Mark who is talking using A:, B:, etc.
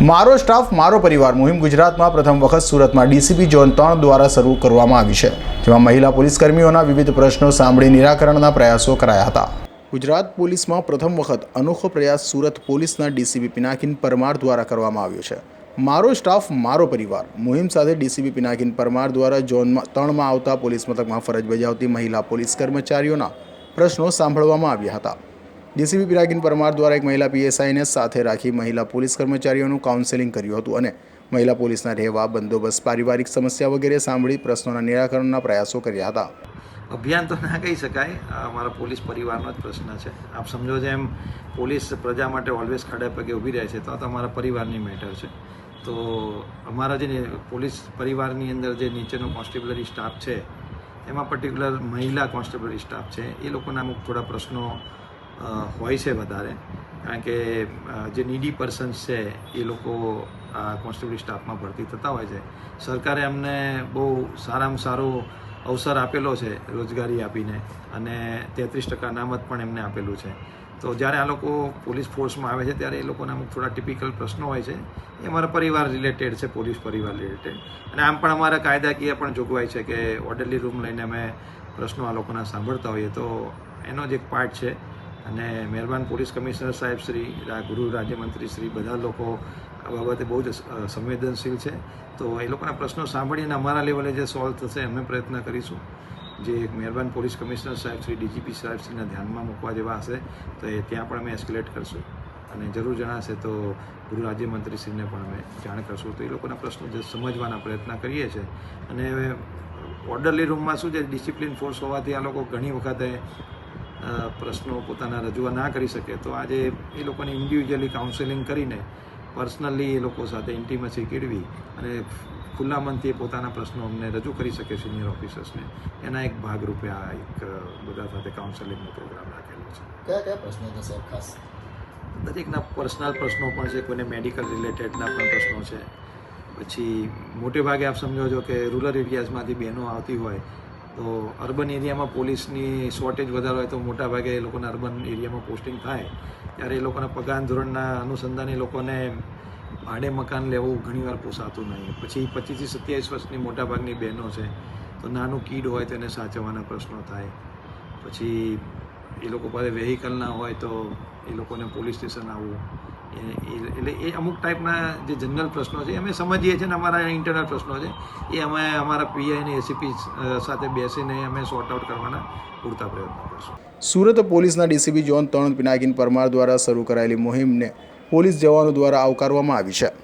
A: મારો સ્ટાફ, મારો પરિવાર, મુહિમ ગુજરાતમાં પ્રથમ વખત સુરતમાં ડીસીપી ઝોન ત્રણ દ્વારા શરૂ કરવામાં આવી છે, જેમાં મહિલા પોલીસ કર્મીઓના વિવિધ પ્રશ્નો સાંભળી નિરાકરણના પ્રયાસો કરાયા હતા. ગુજરાત પોલીસમાં પ્રથમ વખત અનોખો પ્રયાસ સુરત પોલીસના ડીસીપી પિનાકિન પરમાર દ્વારા કરવામાં આવ્યો છે. મારો સ્ટાફ, મારો પરિવાર, મુહિમ સાથે ડીસીપી પિનાકિન પરમાર દ્વારા ઝોનમાં ત્રણમાં આવતા પોલીસ મથકમાં ફરજ બજાવતી મહિલા પોલીસ કર્મચારીઓના પ્રશ્નો સાંભળવામાં આવ્યા હતા. ડીસીપી પિરાગીન પરમાર દ્વારા એક મહિલા પીએસઆઈને સાથે રાખી મહિલા પોલીસ કર્મચારીઓનું કાઉન્સેલિંગ કર્યું હતું અને મહિલા પોલીસના રહેવા, બંદોબસ્ત, પારિવારિક સમસ્યા વગેરે સાંભળી પ્રશ્નોના નિરાકરણના પ્રયાસો કર્યા હતા.
B: અભિયાન તો ના કહી શકાય. અમારા પોલીસ પરિવારનો જ પ્રશ્ન છે. આપ સમજો જેમ પોલીસ પ્રજા માટે ઓલવેઝ ખડે પગે ઊભી રહે છે. તો આ તો અમારા પરિવારની મેટર છે. તો અમારા જે પોલીસ પરિવારની અંદર જે નીચેનો કોન્સ્ટેબલરી સ્ટાફ છે, એમાં પર્ટિક્યુલર મહિલા કોન્સ્ટેબલરી સ્ટાફ છે, એ લોકોના અમુક થોડા પ્રશ્નો હોય છે વધારે. કારણ કે જે નીડી પર્સન્સ છે, એ લોકો આ કોન્સ્ટેબલ સ્ટાફમાં ભરતી થતા હોય છે. સરકારે અમને બહુ સારામાં સારો અવસર આપેલો છે રોજગારી આપીને અને તેત્રીસ ટકા અનામત પણ એમને આપેલું છે. તો જ્યારે આ લોકો પોલીસ ફોર્સમાં આવે છે, ત્યારે એ લોકોના અમુક થોડા ટિપિકલ પ્રશ્નો હોય છે. એ અમારા પરિવાર રિલેટેડ છે, પોલીસ પરિવાર રિલેટેડ અને આમ પણ અમારા કાયદાકીય પણ જોગવાઈ છે કે ઓર્ડરલી રૂમ લઈને અમે પ્રશ્નો આ લોકોના સાંભળતા હોઈએ. તો એનો જ એક પાર્ટ છે. અને મહેરબાન પોલીસ કમિશનર સાહેબ શ્રી ગૃહ રાજ્યમંત્રી શ્રી, બધા લોકો આ બાબતે બહુ જ સંવેદનશીલ છે. તો એ લોકોના પ્રશ્નો સાંભળીને અમારા લેવલે જે સોલ્વ થશે અમે પ્રયત્ન કરીશું. જે એક મહેરબાન પોલીસ કમિશનર સાહેબ શ્રી, ડીજીપી સાહેબ શ્રીના ધ્યાનમાં મૂકવા જેવા હશે, તો એ ત્યાં પણ અમે એસ્કેલેટ કરશું. અને જરૂર જણાશે તો ગૃહ રાજ્યમંત્રીશ્રીને પણ અમે જાણ કરશું. તો એ લોકોના પ્રશ્નો જે સમજવાના પ્રયત્ન કરીએ છીએ. અને ઓર્ડરલી રૂમમાં શું છે? ડિસિપ્લિન ફોર્સ હોવાથી આ લોકો ઘણી વખતે પ્રશ્નો પોતાના રજૂઆત ના કરી શકે. તો આજે એ લોકોને ઇન્ડિવિજ્યુઅલી કાઉન્સેલિંગ કરીને પર્સનલી એ લોકો સાથે ઇન્ટિમસી કેળવી અને ખુલ્લા મનથી પોતાના પ્રશ્નો અમને રજૂ કરી શકે સિનિયર ઓફિસર્સને એના એક ભાગરૂપે આ એક બધા સાથે કાઉન્સેલિંગનો પ્રોગ્રામ રાખેલો છે.
C: કયા કયા પ્રશ્નો છે સાહેબ ખાસ?
B: દરેકના પર્સનલ પ્રશ્નો પણ છે કોઈને મેડિકલ રિલેટેડના પણ પ્રશ્નો છે. પછી મોટે ભાગે આપ સમજો છો કે રૂરલ એરિયાઝમાંથી બહેનો આવતી હોય તો અર્બન એરિયામાં પોલીસની શોર્ટેજ વધારે હોય તો મોટાભાગે એ લોકોના અર્બન એરિયામાં પોસ્ટિંગ થાય. ત્યારે એ લોકોના પગાર ધોરણના અનુસંધાને એ લોકોને ભાડે મકાન લેવું ઘણીવાર પોસાતું નહીં. પછી પચીસથી સત્યાવીસ વર્ષની મોટા ભાગની બહેનો છે, તો નાનું કીડ હોય તો એને સાચવવાના પ્રશ્નો થાય. પછી એ લોકો પાસે વેહિકલ ના હોય તો એ લોકોને પોલીસ સ્ટેશન આવવું એટલે એ અમુક ટાઈપના જે જનરલ પ્રશ્નો છે, અમે સમજીએ છીએ ને અમારા ઇન્ટરનલ પ્રશ્નો છે, એ અમે અમારા પીઆઈ અને એસીપી સાથે બેસીને અમે સોર્ટ આઉટ કરવાના પૂરતા પ્રયત્નો કરશું.
A: સુરત પોલીસના ડીસીપી જોન ત્રણ પિનાકિન પરમાર દ્વારા શરૂ કરાયેલી મુહિમને પોલીસ જવાનો દ્વારા આવકારવામાં આવી છે.